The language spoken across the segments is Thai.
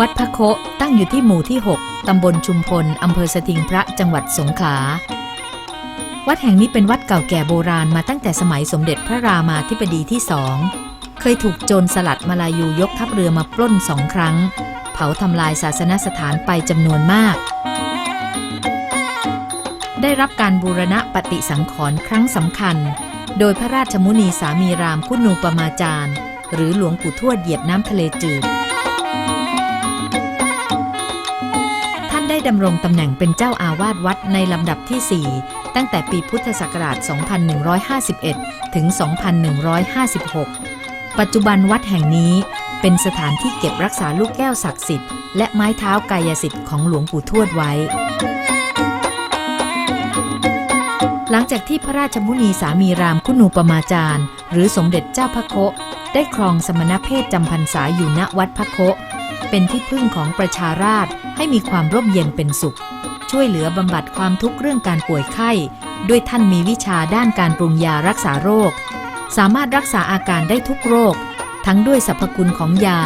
วัดพระโคตั้งอยู่ที่หมู่ที่ 6 ตำบลชุมพล อำเภอสถิงพระ จังหวัดสงขลา วัดแห่งนี้เป็นวัดเก่าแก่โบราณมาตั้งแต่สมัยสมเด็จพระรามาธิบดีที่สอง เคยถูกโจรสลัดมาลายูยกทัพเรือมาปล้นสองครั้ง เผาทำลายศาสนสถานไปจำนวนมาก ได้รับการบูรณะปฏิสังขรณ์ครั้งสำคัญ โดยพระราชมุนีสามีรามคุณูปมาจารย์ หรือหลวงปู่ทวดเหยียบน้ำทะเลจืด ท่านได้ดำรงตำแหน่งเป็นเจ้าอาวาสวัดในลำดับที่ 4 ตั้งแต่ปีพุทธศักราช 2151 ถึง 2156 ปัจจุบันวัดแห่งนี้เป็นสถานที่เก็บรักษาลูกแก้วศักดิ์สิทธิ์และไม้เท้ากายสิทธิ์ของหลวงปู่ทวดไว้ หลังจากที่พระราชมุนีสามีรามคุณูปมาจารย์ หรือสมเด็จเจ้าพระโคได้ครองสมณเพศจำพรรษาอยู่ณวัดพระโคเป็นที่พึ่งของประชาราษให้มีความร่มเย็นเป็นสุข ช่วยเหลือบำบัดความทุกข์เรื่องการป่วยไข้ ด้วยท่านมีวิชาด้านการปรุงยารักษาโรค สามารถรักษาอาการได้ทุกโรค ทั้งด้วยสรรพคุณของยา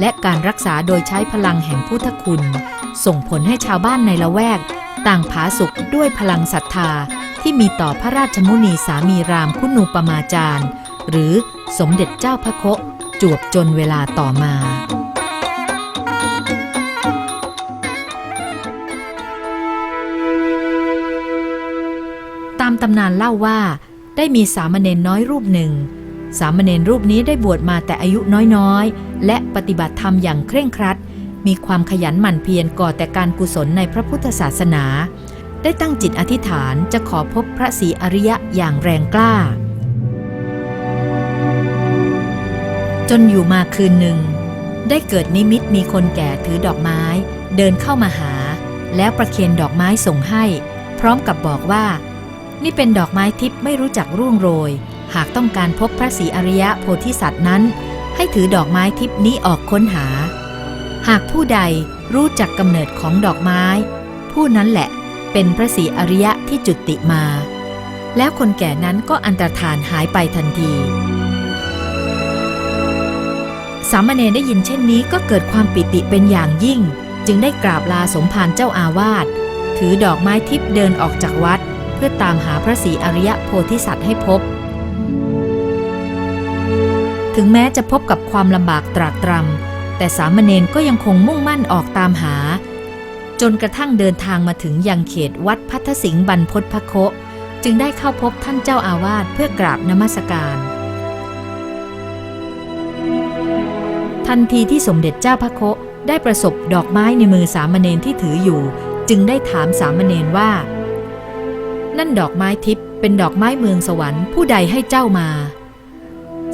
และการรักษาโดยใช้พลังแห่งพุทธคุณ ส่งผลให้ชาวบ้านในละแวก ต่างผาสุกด้วยพลังศรัทธา ที่มีต่อพระราชมุนีสามีรามคุณูปมาจารย์ หรือสมเด็จเจ้าพระโคจวบจนเวลาต่อมา ตามตำนานเล่าว่า ได้มีสามเณรน้อยรูปหนึ่ง สามเณรรูปนี้ได้บวชมาแต่อายุน้อยๆ และปฏิบัติธรรมอย่างเคร่งครัด มีความขยันหมั่นเพียรก่อแต่การกุศลในพระพุทธศาสนา ได้ตั้งจิตอธิษฐานจะขอพบพระศรีอริยะอย่างแรงกล้า จนอยู่มาคืนหนึ่ง ได้เกิดนิมิตมีคนแก่ถือดอกไม้ เดินเข้ามาหา แล้วประเคนดอกไม้ส่งให้ พร้อมกับบอกว่า นี่เป็นดอกไม้ทิพย์ไม่รู้จักร่วงโรย หากต้องการพบพระศรีอริยะโพธิสัตว์นั้น ให้ถือดอกไม้ทิพย์นี้ออกค้นหา หากผู้ใดรู้จักกำเนิดของดอกไม้ ผู้นั้นแหละ เป็นพระศรีอริยะที่จุติมา แล้วคนแก่นั้นก็อันตรธานหายไปทันที สามเณรได้ยินเช่นนี้ก็เกิดความปิติเป็นอย่างยิ่ง จึงได้กราบลาสมภารเจ้าอาวาสถือดอกไม้ทิพย์เดินออกจากวัด เพื่อตามหาพระศรีอริยะโพธิสัตว์ให้พบ ถึงแม้จะพบกับความลำบากตรากตรำแต่สามเณรก็ยังคงมุ่งมั่นออกตามหา จนกระทั่งเดินทางมาถึงยังเขตวัดพัทธสิงห์บรรพตพระโคจึงได้เข้าพบท่านเจ้าอาวาสเพื่อกราบนมัสการ ทันทีที่สมเด็จเจ้าพระโคได้ประสบดอกไม้ในมือสามเณรที่ถืออยู่ จึงได้ถามสามเณรว่า นั่นดอกไม้ทิพย์เป็นดอกไม้เมืองสวรรค์ผู้ใดให้เจ้ามา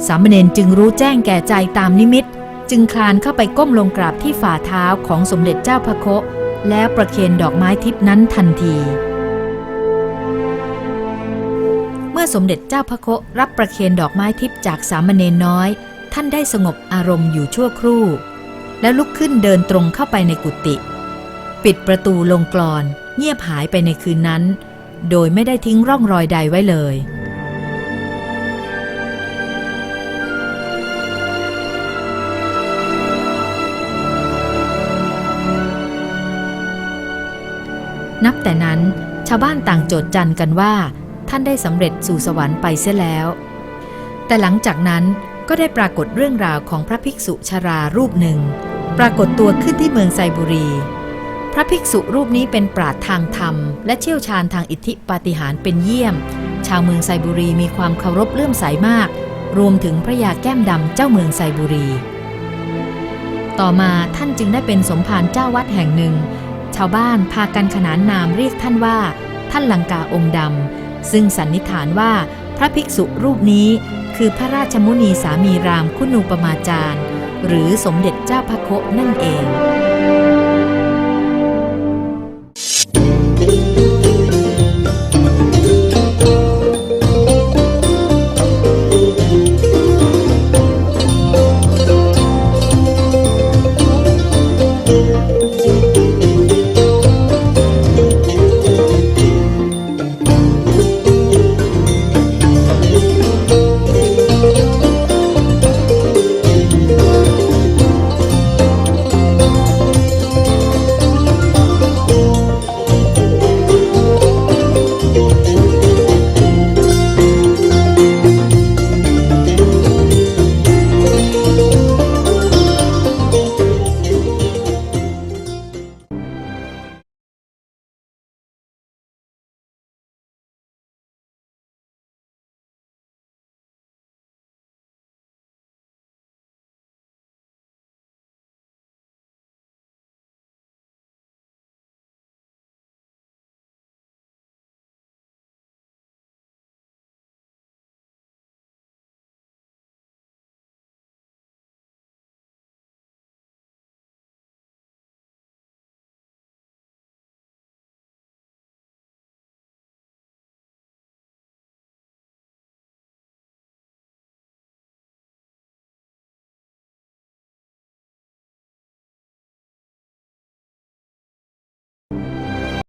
สามเณรจึงรู้แจ้งแก่ใจตามนิมิต จึงคลานเข้าไปก้มลงกราบที่ฝ่าเท้าของสมเด็จเจ้าพระโค แล้วประเคนดอกไม้ทิพนั้นทันที เมื่อสมเด็จเจ้าพระโครับประเคนดอกไม้ทิพจากสามเณรน้อย ท่านได้สงบอารมณ์อยู่ชั่วครู่ แล้วลุกขึ้นเดินตรงเข้าไปในกุฏิปิดประตูลงกลอน เงียบหายไปในคืนนั้น โดยไม่ได้ทิ้งร่องรอยใดไว้เลย ชาวบ้านต่างโจทย์จันกันว่า ท่านได้สำเร็จสู่สวรรค์ไปเสียแล้ว แต่หลังจากนั้นก็ได้ปรากฏเรื่องราวของพระภิกษุชรารูปหนึ่ง ปรากฏตัวขึ้นที่เมืองไซบุรี พระภิกษุรูปนี้เป็นปราดทางธรรม และเชี่ยวชาญทางอิทธิปาฏิหาริย์เป็นเยี่ยม ชาวเมืองไซบุรีมีความเคารพเลื่อมใสมาก รวมถึงพระยาแก้มดำเจ้าเมืองไซบุรี ต่อมาท่านจึงได้เป็นสมภารเจ้าวัดแห่งหนึ่ง ชาวบ้านพากันขนานนามเรียกท่านว่า ท่านลังกาองค์ดำซึ่งสันนิษฐานว่าพระภิกษุรูปนี้ คือพระราชมุนีสามีรามคุณูปมาจารย์ หรือสมเด็จเจ้าพระโคนั่นเอง